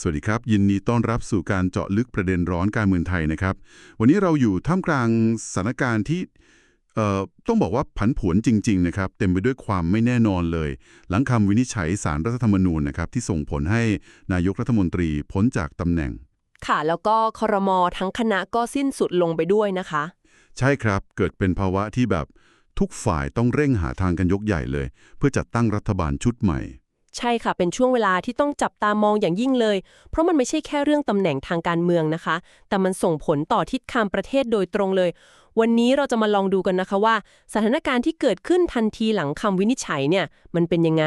สวัสดีครับ ยินดีต้อนรับสู่การเจาะลึกประเด็นร้อนการเมืองไทยนะครับ วันนี้เราอยู่ท่ามกลางสถานการณ์ที่เอ่อต้องบอกว่าผันผวนจริง ๆ นะครับ เต็มไปด้วยความไม่แน่นอนเลย หลังคำวินิจฉัยสารรัฐธรรมนูญนะครับ ที่ส่งผลให้นายกรัฐมนตรีพ้นจากตำแหน่ง ค่ะแล้วก็ครมทั้งคณะก็สิ้นสุดลงไปด้วยนะคะ ใช่ครับเกิดเป็นภาวะที่แบบทุกฝ่ายต้องเร่งหาทางกันยกใหญ่เลย เพื่อจัดตั้งรัฐบาลชุดใหม่ ใช่ค่ะ เป็นช่วงเวลาที่ต้องจับตามองอย่างยิ่งเลย เพราะมันไม่ใช่แค่เรื่องตำแหน่งทางการเมืองนะคะ แต่มันส่งผลต่อทิศทางประเทศโดยตรงเลย วันนี้เราจะมาลองดูกันนะคะว่า สถานการณ์ที่เกิดขึ้นทันทีหลังคำวินิจฉัยเนี่ยมันเป็นยังไง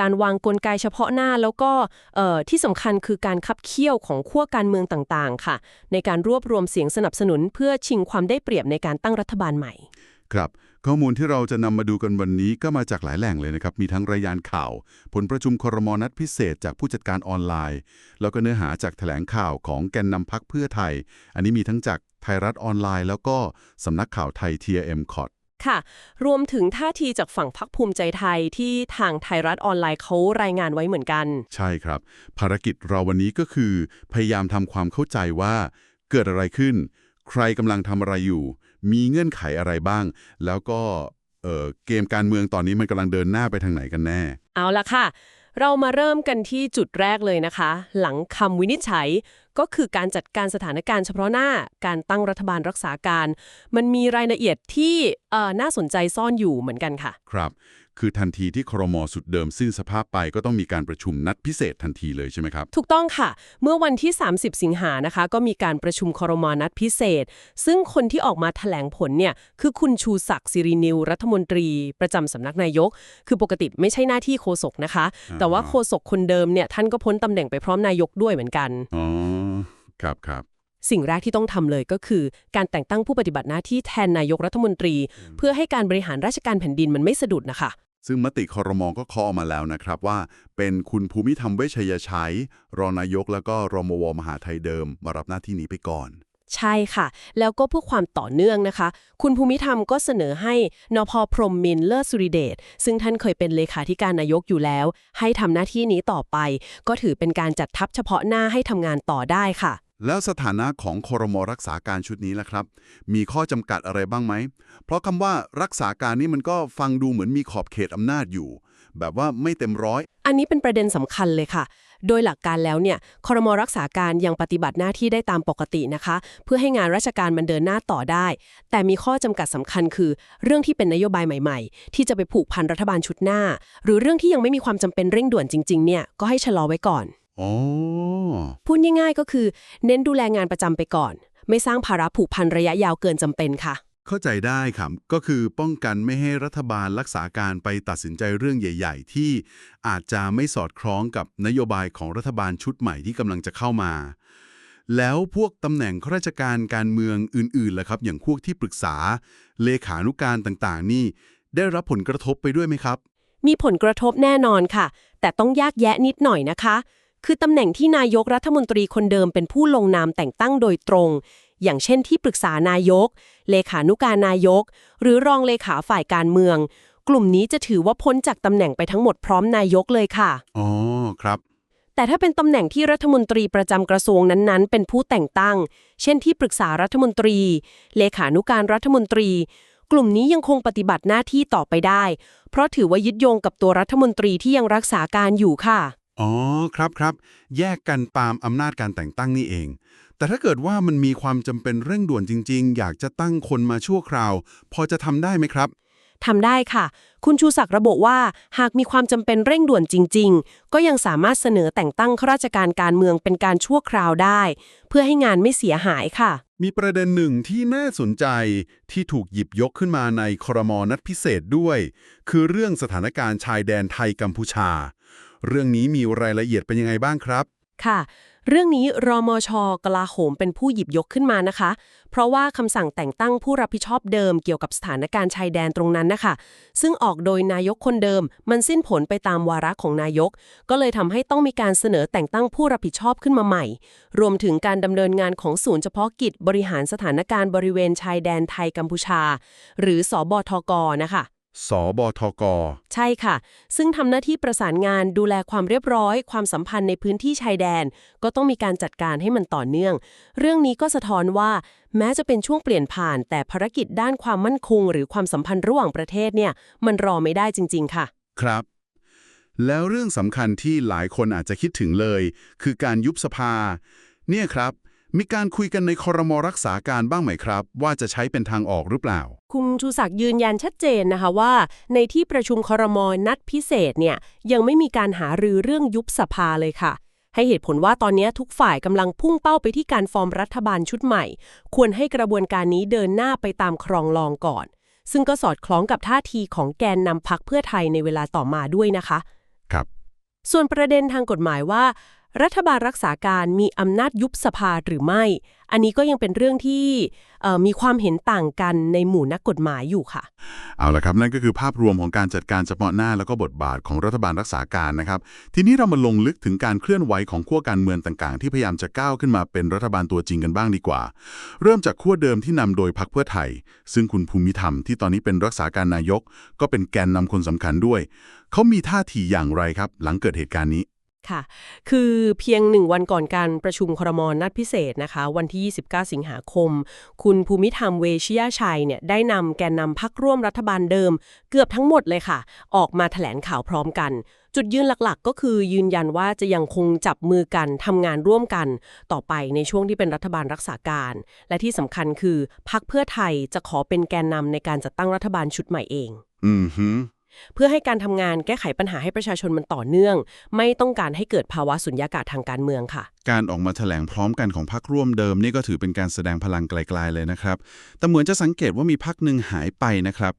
การวางกลไกเฉพาะหน้าแล้วก็เอ่อที่สำคัญคือการคับเคี่ยวของขั้วการเมืองต่างๆ ค่ะ ในการรวบรวมเสียงสนับสนุนเพื่อชิงความได้เปรียบในการตั้งรัฐบาลใหม่ ครับ ข้อมูลที่เราจะนำมาดูกันวันนี้ก็มาจากหลายแหล่งเลยนะครับ มีทั้งรายงานข่าว ผลประชุมครมนัดพิเศษจากผู้จัดการออนไลน์ แล้วก็เนื้อหาจากแถลงข่าวของแกนนำพักเพื่อไทย อันนี้มีทั้งจากไทยรัฐออนไลน์ แล้วก็สำนักข่าวไทย TM c o t ค่ะ รวมถึงท่าทีจากฝั่งพักภูมิใจไทยที่ทางไทยรัฐออนไลน์เขารายงานไว้เหมือนกัน ใช่ครับ ภารกิจเราวันนี้ก็คือ พยายามทำความเข้าใจว่า เกิดอะไรขึ้น ใครกำลังทำอะไรอยู่ มีเงื่อนไขอะไรบ้าง แล้วก็เอ่อเกมการเมืองตอนนี้มันกำลังเดินหน้าไปทางไหนกันแน่ เอาละค่ะ เรามาเริ่มกันที่จุดแรกเลยนะคะ หลังคำวินิจฉัยก็คือการจัดการสถานการณ์เฉพาะหน้า การตั้งรัฐบาลรักษาการ มันมีรายละเอียดที่เอ่อน่าสนใจซ่อนอยู่เหมือนกันค่ะ ครับ คือทันทีที่ครมสุดเดิมสิ้นสภาพไปก็ต้องมีการประชุมนัดพิเศษทันทีเลยใช่ไหมครับ ถูกต้องค่ะ เมื่อวันที่ 30 สิงหานะคะ ก็มีการประชุมครมนัดพิเศษ ซึ่งคนที่ออกมาแถลงผลเนี่ยคือคุณชูศักดิ์สิรินิว รัฐมนตรี ประจำสำนักนายก คือปกติไม่ใช่หน้าที่โฆษกนะคะ แต่ว่าโฆษกคนเดิมเนี่ยท่านก็พ้นตำแหน่งไปพร้อมนายกด้วยเหมือนกันอ๋อครับครับสิ่งแรกที่ต้องทำเลยก็คือ การแต่งตั้งผู้ปฏิบัติหน้าที่แทนนายกรัฐมนตรี เพื่อให้การบริหารราชการแผ่นดินมันไม่สะดุดนะคะ ซึ่งมติคอรมองก็เคาะออกมาแล้วนะครับว่า เป็นคุณภูมิธรรมเวชยชัย รองนายกแล้วก็รมวมหาไทยเดิม มารับหน้าที่นี้ไปก่อนใช่ค่ะ แล้วก็เพื่อความต่อเนื่องนะคะ คุณภูมิธรรมก็เสนอให้นพพรหมมินทร์เลิศสุริเดชซึ่งท่านเคยเป็นเลขาธิการนายกอยู่แล้ว ให้ทำหน้าที่นี้ต่อไป ก็ถือเป็นการจัดทัพเฉพาะหน้าให้ทำงานต่อได้ค่ะ แล้วสถานะของคอรมอรักษาการชุดนี้ล่ะครับ มีข้อจำกัดอะไรบ้างไหม เพราะคำว่ารักษาการนี่มันก็ฟังดูเหมือนมีขอบเขตอำนาจอยู่ แบบว่าไม่เต็มร้อย อันนี้เป็นประเด็นสำคัญเลยค่ะ โดยหลักการแล้วเนี่ยครมรักษาการยังปฏิบัติหน้าที่ได้ตามปกตินะคะ เพื่อให้งานราชการมันเดินหน้าต่อได้ แต่มีข้อจำกัดสำคัญคือ เรื่องที่เป็นนโยบายใหม่ๆ ที่จะไปผูกพันรัฐบาลชุดหน้า หรือเรื่องที่ยังไม่มีความจำเป็นเร่งด่วนจริง ๆเนี่ยก็ให้ชะลอไว้ก่อน อ๋อพูดง่ายๆก็คือ เน้นดูแลงานประจำไปก่อน ไม่สร้างภาระผูกพันระยะยาวเกินจำเป็นค่ะ เข้าใจได้ครับ ก็คือป้องกันไม่ให้รัฐบาลรักษาการไปตัดสินใจเรื่องใหญ่ ๆ ที่อาจจะไม่สอดคล้องกับนโยบายของรัฐบาลชุดใหม่ที่กำลังจะเข้ามา แล้วพวกตำแหน่งข้าราชการการเมืองอื่นๆล่ะครับ อย่างพวกที่ปรึกษา เลขานุการต่างๆ นี่ ได้รับผลกระทบไปด้วยไหมครับ มีผลกระทบแน่นอนค่ะ แต่ต้องยากแยะนิดหน่อยนะคะ คือตำแหน่งที่นายกรัฐมนตรีคนเดิมเป็นผู้ลงนามแต่งตั้งโดยตรง อย่างเช่นที่ปรึกษานายก เลขานุการนายก หรือรองเลขาฝ่ายการเมือง กลุ่มนี้จะถือว่าพ้นจากตำแหน่งไปทั้งหมดพร้อมนายกเลยค่ะ อ๋อ ครับ แต่ถ้าเป็นตำแหน่งที่รัฐมนตรีประจำกระทรวงนั้นๆ เป็นผู้แต่งตั้ง เช่นที่ปรึกษารัฐมนตรี เลขานุการรัฐมนตรีกลุ่มนี้ยังคงปฏิบัติหน้าที่ต่อไปได้ เพราะถือว่ายึดโยงกับตัวรัฐมนตรีที่ยังรักษาการอยู่ค่ะ อ๋อครับครับแยกกันตามอำนาจการแต่งตั้งนี่เอง แต่ถ้าเกิดว่ามันมีความจำเป็นเร่งด่วนจริง ๆ อยากจะตั้งคนมาชั่วคราว พอจะทำได้ไหมครับ ทำได้ค่ะ คุณชูศักดิ์ระบุว่า หากมีความจำเป็นเร่งด่วนจริง ๆ ก็ยังสามารถเสนอแต่งตั้งข้าราชการการเมืองเป็นการชั่วคราวได้ เพื่อให้งานไม่เสียหายค่ะ มีประเด็นหนึ่งที่น่าสนใจที่ถูกหยิบยกขึ้นมาในครมนัดพิเศษด้วย คือเรื่องสถานการณ์ชายแดนไทยกัมพูชา เรื่องนี้มีรายละเอียดเป็นยังไงบ้างครับ ค่ะ เรื่องนี้รมชกลาโหมเป็นผู้หยิบยกขึ้นมานะคะ เพราะว่าคำสั่งแต่งตั้งผู้รับผิดชอบเดิมเกี่ยวกับสถานการณ์ชายแดนตรงนั้นนะคะ ซึ่งออกโดยนายกคนเดิม มันสิ้นผลไปตามวาระของนายก ก็เลยทำให้ต้องมีการเสนอแต่งตั้งผู้รับผิดชอบขึ้นมาใหม่ รวมถึงการดำเนินงานของศูนย์เฉพาะกิจบริหารสถานการณ์บริเวณชายแดนไทยกัมพูชา หรือสอบทกนะคะ สบทก ใช่ค่ะ ซึ่งทำหน้าที่ประสานงานดูแลความเรียบร้อย ความสัมพันธ์ในพื้นที่ชายแดน ก็ต้องมีการจัดการให้มันต่อเนื่อง เรื่องนี้ก็สะท้อนว่า แม้จะเป็นช่วงเปลี่ยนผ่าน แต่ภารกิจด้านความมั่นคง หรือความสัมพันธ์ระหว่างประเทศเนี่ย มันรอไม่ได้จริง ๆ ค่ะ ครับ แล้วเรื่องสำคัญที่หลายคนอาจจะคิดถึงเลย คือการยุบสภา เนี่ยครับ มีการคุยกันในคอรมอรักษาการบ้างไหมครับ ว่าจะใช้เป็นทางออกหรือเปล่า คุณชูศักดิ์ยืนยันชัดเจนนะคะว่า ในที่ประชุมครมนัดพิเศษเนี่ยยังไม่มีการหารือเรื่องยุบสภาเลยค่ะ ให้เหตุผลว่าตอนนี้ทุกฝ่ายกำลังพุ่งเป้าไปที่การฟอร์มรัฐบาลชุดใหม่ ควรให้กระบวนการนี้เดินหน้าไปตามครองลองก่อน ซึ่งก็สอดคล้องกับท่าทีของแกนนำพักเพื่อไทยในเวลาต่อมาด้วยนะคะ ครับ ส่วนประเด็นทางกฎหมายว่า รัฐบาลรักษาการมีอำนาจยุบสภาหรือไม่ อันนี้ก็ยังเป็นเรื่องที่มีความเห็นต่างกันในหมู่นักกฎหมายอยู่ค่ะ เอาละครับนั่นก็คือภาพรวมของการจัดการเฉพาะหน้าแล้วก็บทบาทของรัฐบาลรักษาการนะครับ ทีนี้เรามาลงลึกถึงการเคลื่อนไหวของขั้วการเมืองต่างๆ ที่พยายามจะก้าวขึ้นมาเป็นรัฐบาลตัวจริงกันบ้างดีกว่า เริ่มจากขั้วเดิมที่นำโดยพรรคเพื่อไทย ซึ่งคุณภูมิธรรมที่ตอนนี้เป็นรักษาการนายก ก็เป็นแกนนำคนสำคัญด้วย เขามีท่าทีอย่างไรครับ หลังเกิดเหตุการณ์นี้ ค่ะ คือเพียงหนึ่งวันก่อนการประชุมครมนัดพิเศษนะคะ วันที่ 29 สิงหาคม คุณภูมิธรรมเวชยชัยเนี่ยได้นำแกนนำพักร่วมรัฐบาลเดิม เกือบทั้งหมดเลยค่ะ ออกมาแถลงข่าวพร้อมกัน จุดยืนหลักๆ ก็คือยืนยันว่าจะยังคงจับมือกันทำงานร่วมกัน ต่อไปในช่วงที่เป็นรัฐบาลรักษาการ และที่สำคัญคือพักเพื่อไทยจะขอเป็นแกนนำในการจัดตั้งรัฐบาลชุดใหม่เอง อือฮึ เพื่อให้การทำงานแก้ไขปัญหาให้ประชาชนมันต่อเนื่อง ไม่ต้องการให้เกิดภาวะสุญญากาศทางการเมืองค่ะ การออกมาแถลงพร้อมกันของพรรคร่วมเดิมนี่ก็ถือเป็นการแสดงพลังไกลๆเลยนะครับ แต่เหมือนจะสังเกตว่ามีพรรคหนึ่งหายไปนะครับ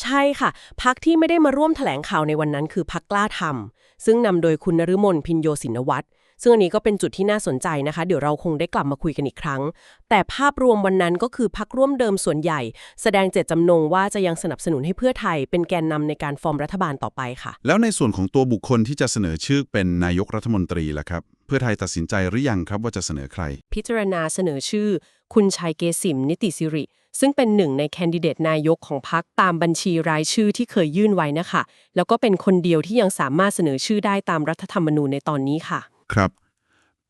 ใช่ค่ะพักที่ไม่ได้มาร่วมแถลงข่าวในวันนั้นคือพักกล้าทำซึ่งนำโดยคุณนฤมลพินโยสินวัตร ซึ่งอันนี้ก็เป็นจุดที่น่าสนใจนะคะ เดี๋ยวเราคงได้กลับมาคุยกันอีกครั้ง แต่ภาพรวมวันนั้นก็คือพักร่วมเดิมส่วนใหญ่ แสดงเจตจำนงว่าจะยังสนับสนุนให้เพื่อไทย เป็นแกนนำในการฟอร์มรัฐบาลต่อไปค่ะ แล้วในส่วนของตัวบุคคลที่จะเสนอชื่อเป็นนายกรัฐมนตรีล่ะครับเพื่อไทยตัดสินใจหรือยังครับว่าจะเสนอใคร พิจารณาเสนอชื่อ คุณชัยเกษิมนิติสิริ ซึ่งเป็นหนึ่งในแคนดิเดตนายกของพรรคตามบัญชีรายชื่อที่เคยยื่นไว้นะคะ แล้วก็เป็นคนเดียวที่ยังสามารถเสนอชื่อได้ตามรัฐธรรมนูญในตอนนี้ค่ะ ครับ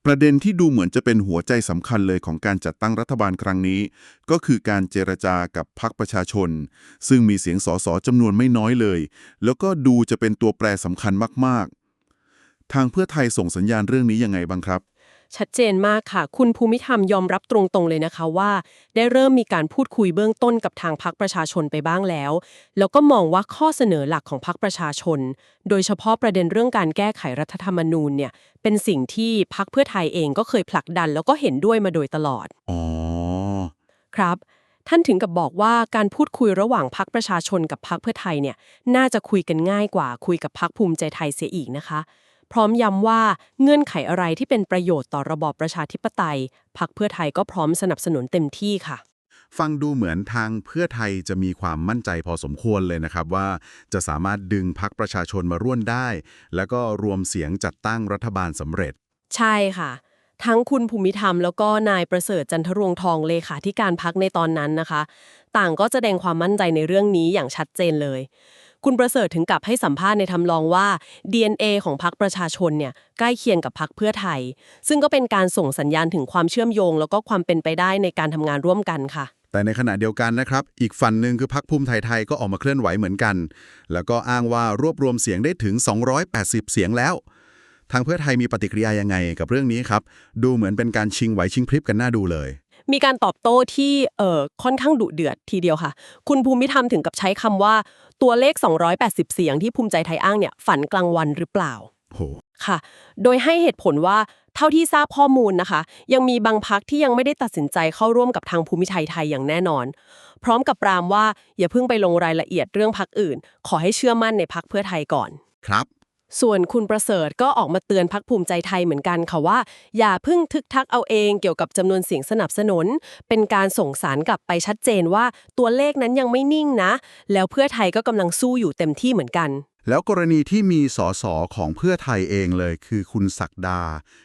ประเด็นที่ดูเหมือนจะเป็นหัวใจสำคัญเลยของการจัดตั้งรัฐบาลครั้งนี้ ก็คือการเจรจากับพรรคประชาชน ซึ่งมีเสียงสสจำนวนไม่น้อยเลย แล้วก็ดูจะเป็นตัวแปรสำคัญมากๆ ทางเพื่อไทยส่งสัญญาณเรื่องนี้ยังไงบ้างครับ ชัดเจนมากค่ะ คุณภูมิธรรมยอมรับตรงๆเลยนะคะว่า ได้เริ่มมีการพูดคุยเบื้องต้นกับทางพรรคประชาชนไปบ้างแล้ว แล้วก็มองว่าข้อเสนอหลักของพรรคประชาชน โดยเฉพาะประเด็นเรื่องการแก้ไขรัฐธรรมนูญเนี่ยเป็นสิ่งที่พรรคเพื่อไทยเองก็เคยผลักดัน แล้วก็เห็นด้วยมาโดยตลอดอ๋อครับท่านถึงกับบอกว่าการพูดคุยระหว่างพรรคประชาชนกับพรรคเพื่อไทยเนี่ยน่าจะคุยกันง่ายกว่าคุยกับพรรคภูมิใจไทยเสียอีกนะคะ พร้อมย้ำว่าเงื่อนไขอะไรที่เป็นประโยชน์ต่อระบอบประชาธิปไตยพรรคเพื่อไทยก็พร้อมสนับสนุนเต็มที่ค่ะ ฟังดูเหมือนทางเพื่อไทยจะมีความมั่นใจพอสมควรเลยนะครับว่าจะสามารถดึงพักประชาชนมาร่วมได้ แล้วก็รวมเสียงจัดตั้งรัฐบาลสำเร็จ ใช่ค่ะ ทั้งคุณภูมิธรรม แล้วก็นายประเสริฐจันทรวงทองเลขาธิการพักในตอนนั้นนะคะ ต่างก็แสดงความมั่นใจในเรื่องนี้อย่างชัดเจนเลย คุณประเสริฐถึงกับให้สัมภาษณ์ในทำลองว่า DNA ของพรรคประชาชนเนี่ยใกล้เคียงกับพรรคเพื่อไทย ซึ่งก็เป็นการส่งสัญญาณถึงความเชื่อมโยง แล้วก็ความเป็นไปได้ในการทำงานร่วมกันค่ะ แต่ในขณะเดียวกันนะครับ อีกฝั่งหนึ่งคือพักภูมิไทยไทยก็ออกมาเคลื่อนไหวเหมือนกัน แล้วก็อ้างว่ารวบรวมเสียงได้ถึง 280 เสียงแล้ว ทางเพื่อไทยมีปฏิกิริยายังไงกับเรื่องนี้ครับ ดูเหมือนเป็นการชิงไหวชิงพริบกันน่าดูเลยมีการตอบโต้ที่เอ่อค่อนข้างดุเดือดทีเดียวค่ะ คุณภูมิธรรมถึงกับใช้คำว่า ตัวเลข 280 เสียงที่ภูมิใจไทยอ้างเนี่ยฝันกลางวันหรือเปล่าโหค่ะ โดยให้เหตุผลว่าเท่าที่ทราบข้อมูลนะคะ ยังมีบางพักที่ยังไม่ได้ตัดสินใจเข้าร่วมกับทางภูมิใจไทยอย่างแน่นอน พร้อมกับปรามว่าอย่าเพิ่งไปลงรายละเอียดเรื่องพักอื่น ขอให้เชื่อมั่นในพักเพื่อไทยก่อน ครับ ส่วนคุณประเสริฐก็ออกมาเตือนพักภูมิใจไทยเหมือนกันค่ะว่า อย่าเพิ่งทึกทักเอาเองเกี่ยวกับจำนวนเสียงสนับสนุน เป็นการส่งสารกลับไปชัดเจนว่าตัวเลขนั้นยังไม่นิ่งนะ แล้วเพื่อไทยก็กำลังสู้อยู่เต็มที่เหมือนกัน แล้วกรณีที่มีสสของเพื่อไทยเองเลย คือคุณศักดา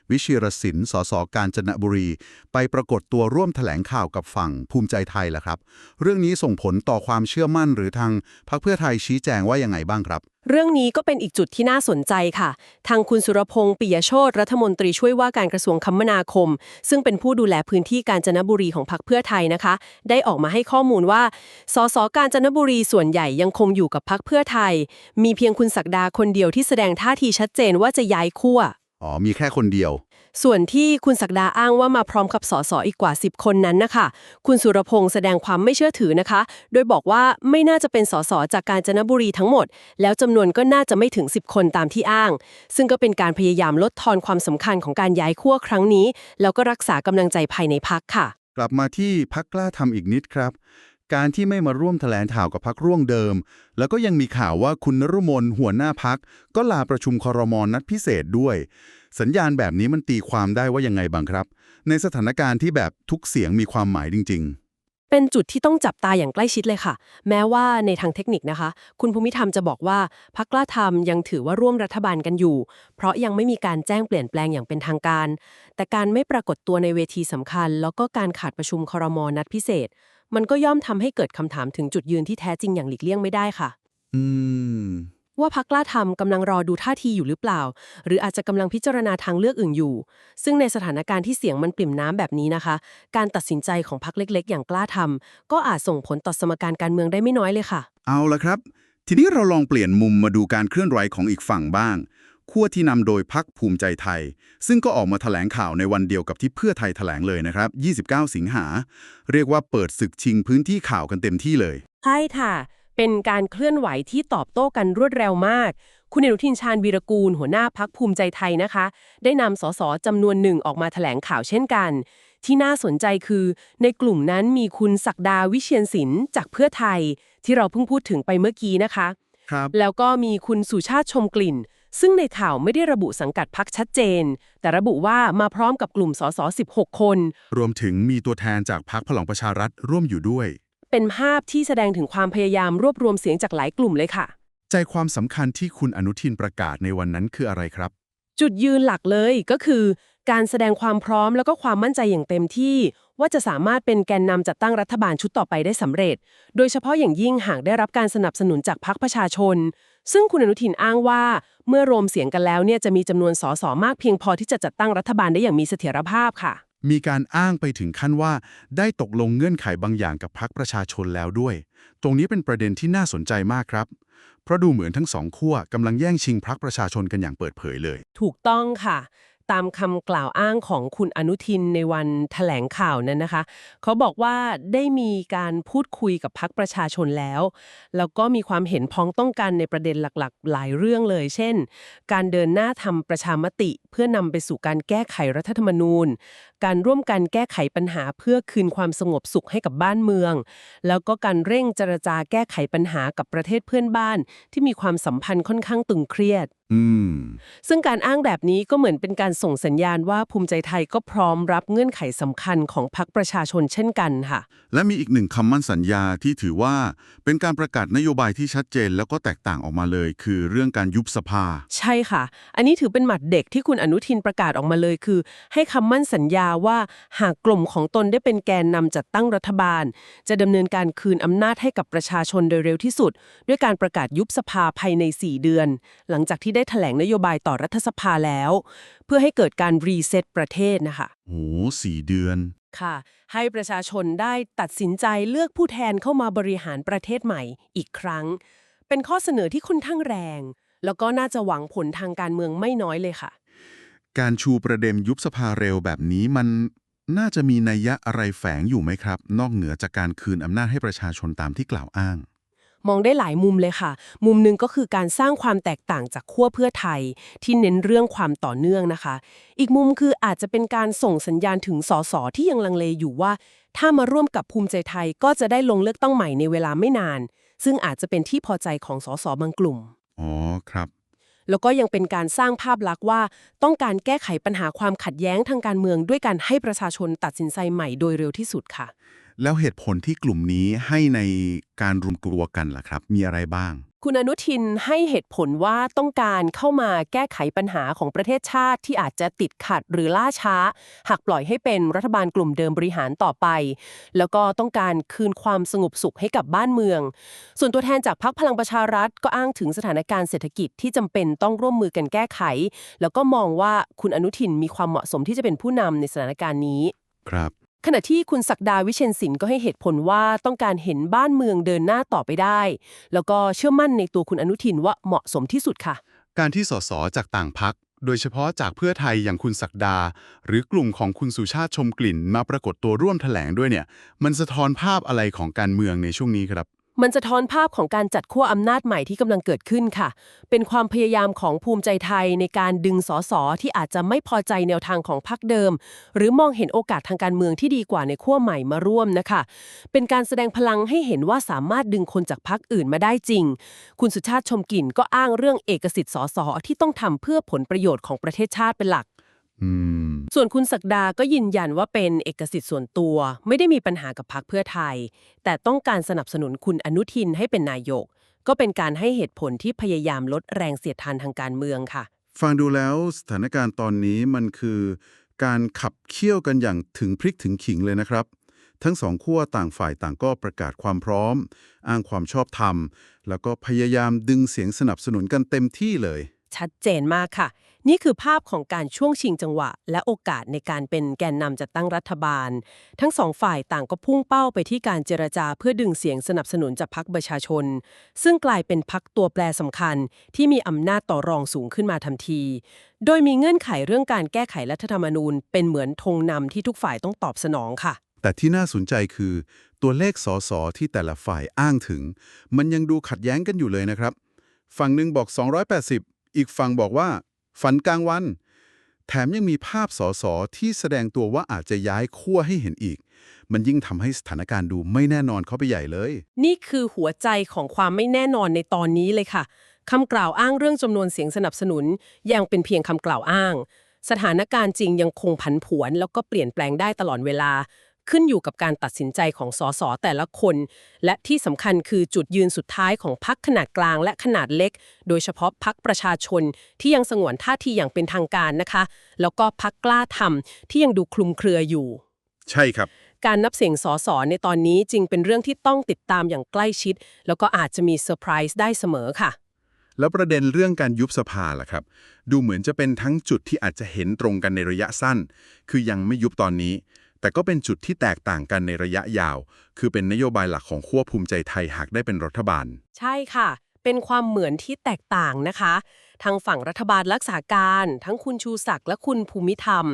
วิชิรศิลป์สสกาญจนบุรี ไปปรากฏตัวร่วมแถลงข่าวกับฝั่งภูมิใจไทยล่ะครับ เรื่องนี้ส่งผลต่อความเชื่อมั่นหรือทางพรรคเพื่อไทยชี้แจงว่ายังไงบ้างครับ เรื่องนี้ก็เป็นอีกจุดที่น่าสนใจค่ะ ทางคุณสุรพงษ์ปิยโชตรัฐมนตรีช่วยว่าการกระทรวงคมนาคม ซึ่งเป็นผู้ดูแลพื้นที่กาญจนบุรีของพรรคเพื่อไทยนะคะ ได้ออกมาให้ข้อมูลว่า สสกาญจนบุรีส่วนใหญ่ยังคงอยู่กับพรรคเพื่อไทย มีเพียงคุณศักดาคนเดียวที่แสดงท่าทีชัดเจนว่าจะย้ายขั้วอ๋อมีแค่คนเดียว ส่วนที่คุณศักดาอ้างว่ามาพร้อมกับสสอีกกว่า 10 คนนั้นนะคะ คุณสุรพงษ์แสดงความไม่เชื่อถือนะคะ โดยบอกว่าไม่น่าจะเป็นสสจากการจนบุรีทั้งหมด แล้วจำนวนก็น่าจะไม่ถึง 10 คนตามที่อ้าง ซึ่งก็เป็นการพยายามลดทอนความสำคัญของการย้ายขั้วครั้งนี้ แล้วก็รักษากำลังใจภายในพักค่ะ กลับมาที่พักกล้าทำอีกนิดครับการที่ไม่มาร่วมแถลงข่าวกับพักร่วงเดิม แล้วก็ยังมีข่าวว่าคุณนรุมนหัวหน้าพัก ก็ลาประชุมคอรมอนนัดพิเศษด้วย สัญญาณแบบนี้มันตีความได้ว่ายังไงบ้างครับ ในสถานการณ์ที่แบบทุกเสียงมีความหมายจริงเป็นจุดที่ต้องจับตาอย่างใกล้ชิดเลยค่ะ แม้ว่าในทางเทคนิคนะคะ คุณภูมิธรรมจะบอกว่าพักกล้าทำยังถือว่าร่วมรัฐบาลกันอยู่ เพราะยังไม่มีการแจ้งเปลี่ยนแปลงอย่างเป็นทางการ แต่การไม่ปรากฏตัวในเวทีสำคัญ แล้วก็การขาดประชุมครมนัดพิเศษ มันก็ย่อมทำให้เกิดคำถามถึงจุดยืนที่แท้จริงอย่างหลีกเลี่ยงไม่ได้ค่ะๆอืม ว่าพักกล้าทำกำลังรอดูท่าทีอยู่หรือเปล่า หรืออาจจะกำลังพิจารณาทางเลือกอื่นอยู่ ซึ่งในสถานการณ์ที่เสียงมันปริ่มน้ำแบบนี้นะคะ การตัดสินใจของพักเล็ก ๆ อย่างกล้าทำก็อาจส่งผลต่อสมการการเมืองได้ไม่น้อยเลยค่ะ เอาละครับ ทีนี้เราลองเปลี่ยนมุมมาดูการเคลื่อนไหวของอีกฝั่งบ้างขั้วที่นำโดยพักภูมิใจไทย ซึ่งก็ออกมาแถลงข่าวในวันเดียวกับที่เพื่อไทยแถลงเลยนะครับ 29 สิงหา เรียกว่าเปิดศึกชิงพื้นที่ข่าวกันเต็มที่เลย ใช่ค่ะ เป็นการเคลื่อนไหวที่ตอบโต้กันรวดเร็วมาก คุณอนุทินชาญวีรกูล หัวหน้าพักภูมิใจไทยนะคะ ได้นำสสจำนวนหนึ่งออกมาแถลงข่าวเช่นกัน ที่น่าสนใจคือ ในกลุ่มนั้นมีคุณศักดาวิเชียนศิลป์จากเพื่อไทย ที่เราเพิ่งพูดถึงไปเมื่อกี้นะคะครับแล้วก็มีคุณสุชาติชมกลิ่น ซึ่งในข่าวไม่ได้ระบุสังกัดพักชัดเจน แต่ระบุว่ามาพร้อมกับกลุ่มสส16 คน รวมถึงมีตัวแทนจากพักพลังประชารัฐร่วมอยู่ด้วย เป็นภาพที่แสดงถึงความพยายามรวบรวมเสียงจากหลายกลุ่มเลยค่ะ ใจความสำคัญที่คุณอนุทินประกาศในวันนั้นคืออะไรครับ จุดยืนหลักเลยก็คือ การแสดงความพร้อมแล้วก็ความมั่นใจอย่างเต็มที่ ว่าจะสามารถเป็นแกนนำจัดตั้งรัฐบาลชุดต่อไปได้สำเร็จ โดยเฉพาะอย่างยิ่งหากได้รับการสนับสนุนจากพรรคประชาชน ซึ่งคุณอนุทินอ้างว่า เมื่อรวมเสียงกันแล้วเนี่ยจะมีจำนวนสสมากเพียงพอที่จะจัดตั้งรัฐบาลได้อย่างมีเสถียรภาพค่ะ มีการอ้างไปถึงขั้นว่า ได้ตกลงเงื่อนไขบางอย่างกับพรรคประชาชนแล้วด้วย ตรงนี้เป็นประเด็นที่น่าสนใจมากครับ เพราะดูเหมือนทั้งสองขั้วกำลังแย่งชิงพรรคประชาชนกันอย่างเปิดเผยเลย ถูกต้องค่ะ ตามคำกล่าวอ้างของคุณอนุทินในวันแถลงข่าวนั้นนะคะ เขาบอกว่าได้มีการพูดคุยกับพักประชาชนแล้ว แล้วก็มีความเห็นพ้องต้องกันในประเด็นหลักๆ หลายเรื่องเลย เช่น การเดินหน้าทำประชามติ เพื่อนำไปสู่การแก้ไขรัฐธรรมนูญ การร่วมกันแก้ไขปัญหาเพื่อคืนความสงบสุขให้กับบ้านเมือง แล้วก็การเร่งเจรจาแก้ไขปัญหากับประเทศเพื่อนบ้าน ที่มีความสัมพันธ์ค่อนข้างตึงเครียดอืม ซึ่งการอ้างแบบนี้ก็เหมือนเป็นการส่งสัญญาณว่าภูมิใจไทยก็พร้อมรับเงื่อนไขสำคัญของพรรคประชาชนเช่นกันค่ะ และมีอีกหนึ่งคำมั่นสัญญาที่ถือว่าเป็นการประกาศนโยบายที่ชัดเจนแล้วก็แตกต่างออกมาเลย คือเรื่องการยุบสภา ใช่ค่ะ อันนี้ถือเป็นหมัดเด็กที่คุณอนุทินประกาศออกมาเลย คือ ให้คำมั่นสัญญาว่าหากกลุ่มของตนได้เป็นแกนนำจัดตั้งรัฐบาล จะดำเนินการคืนอำนาจให้กับประชาชนโดยเร็วที่สุด ด้วยการประกาศยุบสภาภายใน 4 เดือน หลังจากที่ได้แถลงนโยบายต่อรัฐสภาแล้ว เพื่อให้เกิดการรีเซ็ตประเทศนะคะโอ้สี่เดือน ค่ะ ให้ประชาชนได้ตัดสินใจเลือกผู้แทนเข้ามาบริหารประเทศใหม่อีกครั้ง เป็นข้อเสนอที่ค่อนข้างแรง แล้วก็น่าจะหวังผลทางการเมืองไม่น้อยเลยค่ะ การชูประเด็นยุบสภาเร็วแบบนี้มันน่าจะมีนัยยะอะไรแฝงอยู่ไหมครับ นอกเหนือจากการคืนอำนาจให้ประชาชนตามที่กล่าวอ้าง มองได้หลายมุมเลยค่ะ มุมหนึ่งก็คือการสร้างความแตกต่างจากขั้วเพื่อไทย ที่เน้นเรื่องความต่อเนื่องนะคะ อีกมุมคืออาจจะเป็นการส่งสัญญาณถึงสสที่ยังลังเลอยู่ว่า ถ้ามาร่วมกับภูมิใจไทยก็จะได้ลงเลือกตั้งใหม่ในเวลาไม่นาน ซึ่งอาจจะเป็นที่พอใจของสสบางกลุ่มอ๋อครับแล้วก็ยังเป็นการสร้างภาพลักษณ์ว่า ต้องการแก้ไขปัญหาความขัดแย้งทางการเมืองด้วยการให้ประชาชนตัดสินใจใหม่โดยเร็วที่สุดค่ะ แล้วเหตุผลที่กลุ่มนี้ให้ในการรวมกลัวกันล่ะครับ มีอะไรบ้าง คุณอนุทินให้เหตุผลว่าต้องการเข้ามาแก้ไขปัญหาของประเทศชาติที่อาจจะติดขัดหรือล่าช้า หากปล่อยให้เป็นรัฐบาลกลุ่มเดิมบริหารต่อไป แล้วก็ต้องการคืนความสงบสุขให้กับบ้านเมือง ส่วนตัวแทนจากพรรคพลังประชารัฐก็อ้างถึงสถานการณ์เศรษฐกิจที่จำเป็นต้องร่วมมือกันแก้ไข แล้วก็มองว่าคุณอนุทินมีความเหมาะสมที่จะเป็นผู้นำในสถานการณ์นี้ ครับ ขณะที่คุณศักดาวิเชนศิลป์ก็ให้เหตุผลว่าต้องการเห็นบ้านเมืองเดินหน้าต่อไปได้ แล้วก็เชื่อมั่นในตัวคุณอนุทินว่าเหมาะสมที่สุดค่ะ การที่สสจากต่างพัก โดยเฉพาะจากเพื่อไทยอย่างคุณศักดา หรือกลุ่มของคุณสุชาติชมกลิ่น มาปรากฏตัวร่วมแถลงด้วยเนี่ย มันสะท้อนภาพอะไรของการเมืองในช่วงนี้ครับ มันจะท้อนภาพของการจัดขั้วอำนาจใหม่ที่กำลังเกิดขึ้นค่ะ เป็นความพยายามของภูมิใจไทยในการดึงสสที่อาจจะไม่พอใจแนวทางของพรรคเดิม หรือมองเห็นโอกาสทางการเมืองที่ดีกว่าในขั้วใหม่มาร่วมนะคะ เป็นการแสดงพลังให้เห็นว่าสามารถดึงคนจากพรรคอื่นมาได้จริง คุณสุชาติชมกลิ่นก็อ้างเรื่องเอกสิทธิ์สสที่ต้องทำเพื่อผลประโยชน์ของประเทศชาติเป็นหลัก ส่วนคุณศักดาก็ยืนยันว่าเป็นเอกสิทธิ์ส่วนตัว ไม่ได้มีปัญหากับพรรคเพื่อไทย แต่ต้องการสนับสนุนคุณอนุทินให้เป็นนายก ก็เป็นการให้เหตุผลที่พยายามลดแรงเสียดทานทางการเมืองค่ะ ฟังดูแล้วสถานการณ์ตอนนี้มันคือ การขับเคี่ยวกันอย่างถึงพริกถึงขิงเลยนะครับ ทั้งสองขั้วต่างฝ่ายต่างก็ประกาศความพร้อม อ้างความชอบธรรม แล้วก็พยายามดึงเสียงสนับสนุนกันเต็มที่เลย ชัดเจนมากค่ะ นี่คือภาพของการช่วงชิงจังหวะ และโอกาสในการเป็นแกนนำจัดตั้งรัฐบาล ทั้งสองฝ่ายต่างก็พุ่งเป้าไปที่การเจรจาเพื่อดึงเสียงสนับสนุนจากพรรคประชาชน ซึ่งกลายเป็นพรรคตัวแปรสำคัญ ที่มีอำนาจต่อรองสูงขึ้นมาทันที โดยมีเงื่อนไขเรื่องการแก้ไขรัฐธรรมนูญ เป็นเหมือนธงนำที่ทุกฝ่ายต้องตอบสนองค่ะ แต่ที่น่าสนใจคือ ตัวเลขสสที่แต่ละฝ่ายอ้างถึง มันยังดูขัดแย้งกันอยู่เลยนะครับ ฝั่งหนึ่งบอก 280 อีกฝั่งบอกว่า ฝันกลางวัน แถมยังมีภาพสสที่แสดงตัวว่าอาจจะย้ายขั้วให้เห็นอีก มันยิ่งทำให้สถานการณ์ดูไม่แน่นอนเข้าไปใหญ่เลย นี่คือหัวใจของความไม่แน่นอนในตอนนี้เลยค่ะคำกล่าวอ้างเรื่องจำนวนเสียงสนับสนุน ยังเป็นเพียงคำกล่าวอ้าง สถานการณ์จริงยังคงผันผวน แล้วก็เปลี่ยนแปลงได้ตลอดเวลา ขึ้นอยู่กับการตัดสินใจของสสแต่ละคน และที่สำคัญคือจุดยืนสุดท้ายของพรรคขนาดกลางและขนาดเล็ก โดยเฉพาะพรรคประชาชนที่ยังสงวนท่าทีอย่างเป็นทางการนะคะ แล้วก็พรรคกล้าทำที่ยังดูคลุมเครืออยู่ ใช่ครับการนับเสียงสสในตอนนี้จริงเป็นเรื่องที่ต้องติดตามอย่างใกล้ชิด แล้วก็อาจจะมีเซอร์ไพรส์ได้เสมอค่ะ แล้วประเด็นเรื่องการยุบสภาล่ะครับ ดูเหมือนจะเป็นทั้งจุดที่อาจจะเห็นตรงกันในระยะสั้น คือยังไม่ยุบตอนนี้ แต่ก็เป็นจุดที่แตกต่างกันในระยะยาว คือเป็นนโยบายหลักของขั้วภูมิใจไทยหากได้เป็นรัฐบาล ใช่ค่ะ เป็นความเหมือนที่แตกต่างนะคะ ทางฝั่งรัฐบาลรักษาการ ทั้งคุณชูศักดิ์และคุณภูมิธรรม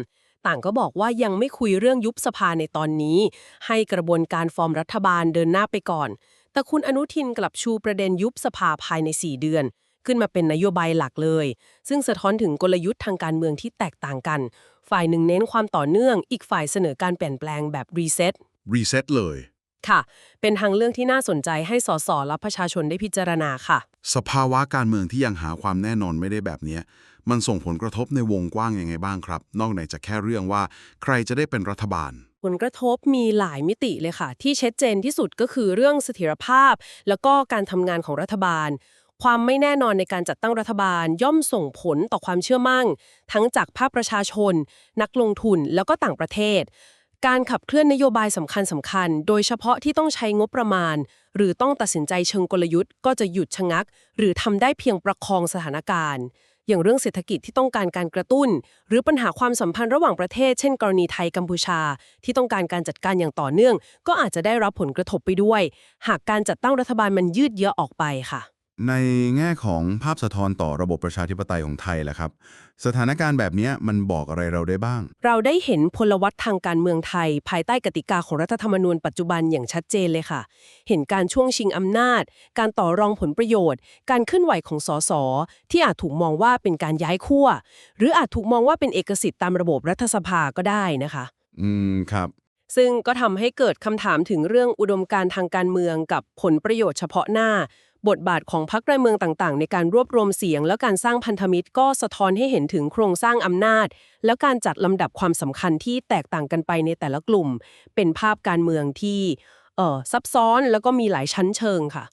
ต่างก็บอกว่ายังไม่คุยเรื่องยุบสภาในตอนนี้ ให้กระบวนการฟอร์มรัฐบาลเดินหน้าไปก่อน แต่คุณอนุทินกลับชูประเด็นยุบสภาภายใน 4 เดือนขึ้นมาเป็นนโยบายหลักเลย ซึ่งสะท้อนถึงกลยุทธ์ทางการเมืองที่แตกต่างกัน ฝ่ายหนึ่งเน้นความต่อเนื่อง อีกฝ่ายเสนอการเปลี่ยนแปลงแบบรีเซ็ตรีเซ็ตเลย ค่ะ เป็นทางเรื่องที่น่าสนใจให้สสและประชาชนได้พิจารณาค่ะ สภาวะการเมืองที่ยังหาความแน่นอนไม่ได้แบบเนี้ยมันส่งผลกระทบในวงกว้างยังไงบ้างครับ นอกเหนือจากแค่เรื่องว่า ใครจะได้เป็นรัฐบาลผลกระทบมีหลายมิติเลยค่ะ ที่ชัดเจนที่สุดก็คือเรื่องเสถียรภาพ แล้วก็การทำงานของรัฐบาล ความไม่แน่นอนในการจัดตั้งรัฐบาลย่อมส่งผลต่อความเชื่อมั่นทั้งจากภาคประชาชน นักลงทุนแล้วก็ต่างประเทศ การขับเคลื่อนนโยบายสำคัญสำคัญๆโดยเฉพาะที่ต้องใช้งบประมาณ หรือต้องตัดสินใจเชิงกลยุทธ์ก็จะหยุดชะงัก หรือทำได้เพียงประคองสถานการณ์ อย่างเรื่องเศรษฐกิจที่ต้องการการกระตุ้น หรือปัญหาความสัมพันธ์ระหว่างประเทศ เช่น กรณีไทยกัมพูชา ที่ต้องการการจัดการอย่างต่อเนื่อง ก็อาจจะได้รับผลกระทบไปด้วย หากการจัดตั้งรัฐบาลมันยืดเยื้อออกไปค่ะ ในแง่ของภาพสะท้อนต่อระบบประชาธิปไตยของไทยแหละครับ สถานการณ์แบบเนี้ยมันบอกอะไรเราได้บ้าง เราได้เห็นพลวัตทางการเมืองไทย ภายใต้กติกาของรัฐธรรมนูญปัจจุบันอย่างชัดเจนเลยค่ะ เห็นการช่วงชิงอำนาจ การต่อรองผลประโยชน์ การเคลื่อนไหวของสสที่อาจถูกมองว่าเป็นการย้ายขั้วหรืออาจถูกมองว่าเป็นเอกสิทธิ์ตามระบบรัฐสภาก็ได้นะคะ อืมครับซึ่งก็ทำให้เกิดคำถามถึงเรื่องอุดมการณ์ทางการเมืองกับผลประโยชน์เฉพาะหน้า บทบาทของพรรคการเมืองต่างๆ ในการรวบรวมเสียง และการสร้างพันธมิตรก็สะท้อนให้เห็นถึงโครงสร้างอำนาจ แล้วการจัดลำดับความสำคัญที่แตกต่างกันไปในแต่ละกลุ่ม เป็นภาพการเมืองที่เอ่อซับซ้อนแล้วก็มีหลายชั้นเชิงค่ะ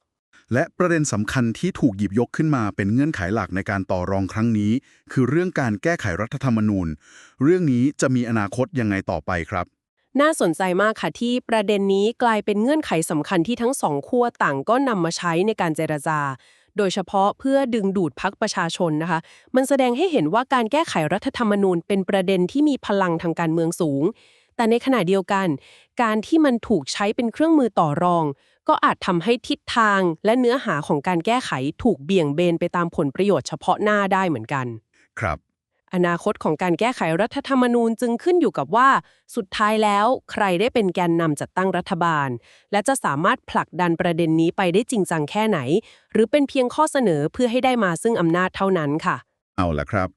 และประเด็นสำคัญที่ถูกหยิบยกขึ้นมาเป็นเงื่อนไขหลักในการต่อรองครั้งนี้ คือเรื่องการแก้ไขรัฐธรรมนูญ เรื่องนี้จะมีอนาคตยังไงต่อไปครับ น่าสนใจมากค่ะที่ประเด็นนี้กลายเป็นเงื่อนไขสำคัญที่ทั้งสองขั้วต่างก็นำมาใช้ในการเจรจา โดยเฉพาะเพื่อดึงดูดพักประชาชนนะคะ มันแสดงให้เห็นว่าการแก้ไขรัฐธรรมนูญเป็นประเด็นที่มีพลังทางการเมืองสูง แต่ในขณะเดียวกัน การที่มันถูกใช้เป็นเครื่องมือต่อรอง ก็อาจทำให้ทิศทางและเนื้อหาของการแก้ไขถูกเบี่ยงเบนไปตามผลประโยชน์เฉพาะหน้าได้เหมือนกัน ครับ อนาคตของการแก้ไขรัฐธรรมนูญจึงขึ้นอยู่กับว่า สุดท้ายแล้วใครได้เป็นแกนนำจัดตั้งรัฐบาล และจะสามารถผลักดันประเด็นนี้ไปได้จริงจังแค่ไหน หรือเป็นเพียงข้อเสนอเพื่อให้ได้มาซึ่งอำนาจเท่านั้นค่ะ เอาละครับ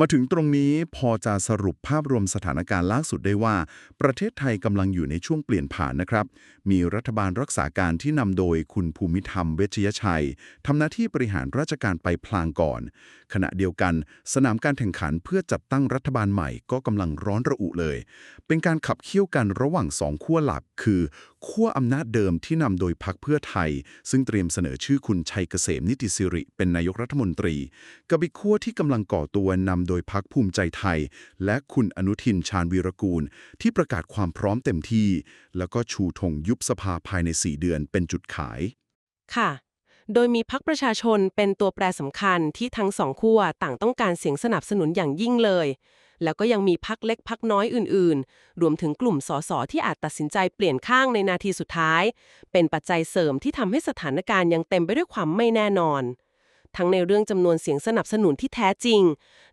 มาถึงตรงนี้พอจะสรุปภาพรวมสถานการณ์ล่าสุดได้ว่า ประเทศไทยกำลังอยู่ในช่วงเปลี่ยนผ่านนะครับ มีรัฐบาลรักษาการที่นำโดยคุณภูมิธรรมเวชยชัยทำหน้าที่บริหารราชการไปพลางก่อน ขณะเดียวกัน สนามการแข่งขันเพื่อจัดตั้งรัฐบาลใหม่ก็กำลังร้อนระอุเลย เป็นการขับเคี่ยวกันระหว่างสองขั้วหลัก คือขั้วอำนาจเดิมที่นำโดยพรรคเพื่อไทย ซึ่งเตรียมเสนอชื่อคุณชัยเกษมนิติสิริ เป็นนายกรัฐมนตรี กับอีกขั้วที่กำลังก่อตัวนำโดยพรรคภูมิใจไทย และคุณอนุทินชาญวีรกูล ที่ประกาศความพร้อมเต็มที่ แล้วก็ชูธงยุบสภาภายใน 4 เดือนเป็นจุดขาย ค่ะ โดยมีพักประชาชนเป็นตัวแปรสำคัญที่ทั้งสองขั้วต่างต้องการเสียงสนับสนุนอย่างยิ่งเลย แล้วก็ยังมีพักเล็กพักน้อยอื่นๆ รวมถึงกลุ่มสสที่อาจตัดสินใจเปลี่ยนข้างในนาทีสุดท้าย เป็นปัจจัยเสริมที่ทำให้สถานการณ์ยังเต็มไปด้วยความไม่แน่นอน ทั้งในเรื่องจำนวนเสียงสนับสนุนที่แท้จริง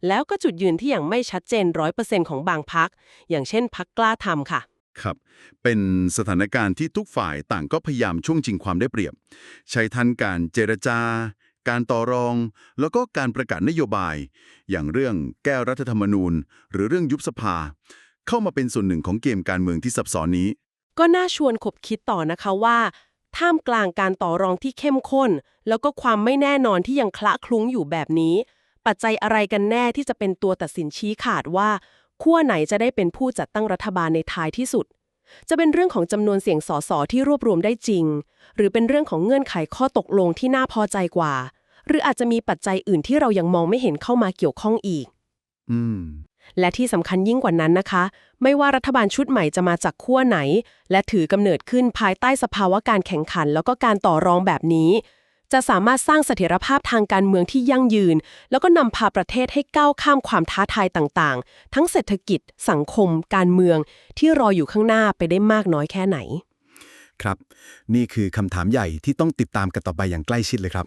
แล้วก็จุดยืนที่ยังไม่ชัดเจนร้อยเปอร์เซ็นต์ของบางพัก อย่างเช่นพักกล้าทำค่ะครับ เป็นสถานการณ์ที่ทุกฝ่ายต่างก็พยายามช่วงชิงความได้เปรียบ ใช้ทันการเจรจา การต่อรอง แล้วก็การประกาศนโยบาย อย่างเรื่องแก้รัฐธรรมนูญ หรือเรื่องยุบสภา เข้ามาเป็นส่วนหนึ่งของเกมการเมืองที่ซับซ้อนนี้ ก็น่าชวนขบคิดต่อนะคะว่า ท่ามกลางการต่อรองที่เข้มข้น แล้วก็ความไม่แน่นอนที่ยังคละคลุ้งอยู่แบบนี้ ปัจจัยอะไรกันแน่ที่จะเป็นตัวตัดสินชี้ขาดว่าขั้วไหนจะได้เป็นผู้จัดตั้งรัฐบาลในท้ายที่สุด จะเป็นเรื่องของจำนวนเสียงสสที่รวบรวมได้จริง หรือเป็นเรื่องของเงื่อนไขข้อตกลงที่น่าพอใจกว่า หรืออาจจะมีปัจจัยอื่นที่เรายังมองไม่เห็นเข้ามาเกี่ยวข้องอีก อืม และที่สำคัญยิ่งกว่านั้นนะคะ ไม่ว่ารัฐบาลชุดใหม่จะมาจากขั้วไหน และถือกำเนิดขึ้นภายใต้สภาวะการแข่งขัน แล้วก็การต่อรองแบบนี้ จะสามารถสร้างเสถียรภาพทางการเมืองที่ยั่งยืน แล้วก็นำพาประเทศให้ก้าวข้ามความท้าทายต่างๆ ทั้งเศรษฐกิจ สังคม การเมือง ที่รออยู่ข้างหน้าไปได้มากน้อยแค่ไหน ครับ นี่คือคำถามใหญ่ที่ต้องติดตามกันต่อไปอย่างใกล้ชิดเลยครับ